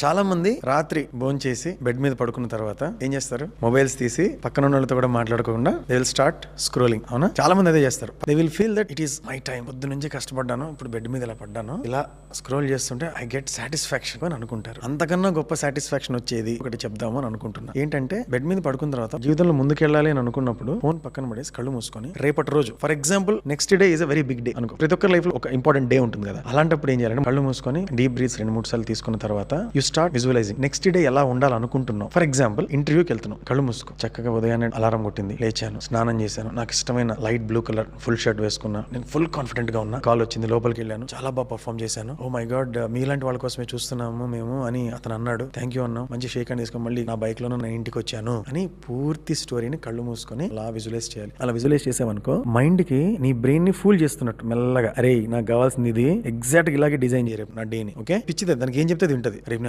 చాలా మంది రాత్రి భోజనం చేసి బెడ్ మీద పడుకున్న తర్వాత ఏం చేస్తారు? మొబైల్స్ తీసి పక్కన ఉన్న వాళ్ళతో కూడా మాట్లాడుకోకుండా దే విల్ స్టార్ట్ స్క్రోలింగ్ అవునా? చాలా మంది అదే చేస్తారు. They will feel that it is my time పొద్దు నుంచి కష్టపడ్డాను ఇప్పుడు బెడ్ మీద ఇలా పడ్డాను. ఇలా స్క్రోల్ చేస్తుంటే ఐ గెట్ సాటిస్ఫాక్షన్ అని అనుకుంటారు. అంతకన్నా గొప్ప సాటిస్ఫాక్షన్ వచ్చేది ఒకటి చెప్దాము అని అనుకుంటున్నా. ఏంటంటే బెడ్ మీద పడుకున్న తర్వాత జీవితంలో ముందుకెళ్ళాలి అని అనుకున్నప్పుడు ఫోన్ పక్కన పడేసి కళ్ళు మూసుకొని రేపటి రోజు for example next day is a very big day అనుకో. ప్రతి ఒక్కరి లైఫ్లో ఒక ఇంపార్టెంట్ డే ఉంటుంది కదా. అలాంటప్పుడు ఏం చేయాలంటే కళ్ళు మూసుకొని డీప్ బ్రీత్స్ రెండు మూడు సార్లు తీసుకున్న తర్వాత you start visualizing. Next day ఎలా ఉండాలనుకుంటున్నావు? ఫర్ ఎగ్జాంపుల్ ఇంటర్వ్యూకి వెళ్తున్నావు కళ్ళు మూసుకో. చక్కగా ఉదయాన్నే అలారం కొట్టింది. లేచాను. స్నానం చేశాను. నాకు ఇష్టమైన light blue colour full shirt వేసుకున్నా. నేను ఫుల్ కాన్ఫిడెంట్గా ఉన్నా. కాల్ వచ్చింది. లోపలికి వెళ్ళాను. చాలా బాగా పర్ఫామ్ చేశాను. ఓ మై గాడ్ మీలాంటి వాళ్ళ కోసమే చూస్తున్నాము మేము అని అతను అన్నాడు. థ్యాంక్ యూ అన్నాం మంచి షేక్ అని తీసుకొని మళ్ళీ నా బైక్లోనే నా ఇంటికి వచ్చాను అని పూర్తి స్టోరీని కళ్ళు మూసుకొని అలా విజువలైజ్ చేయాలి. అలా విజువలైజ్ చేసామనుకో మైండ్కి నీ బ్రెయిన్ని ఫూల్ చేస్తున్నట్టు మెల్లగా. అరే నాకు కావాల్సింది ఇది. ఎగ్జాక్ట్ ఇలాగే డిజైన్ చేయరేపు నా డేని ఓకే పిచ్చిదే. దానికి ఏం చెప్తే అది రేపు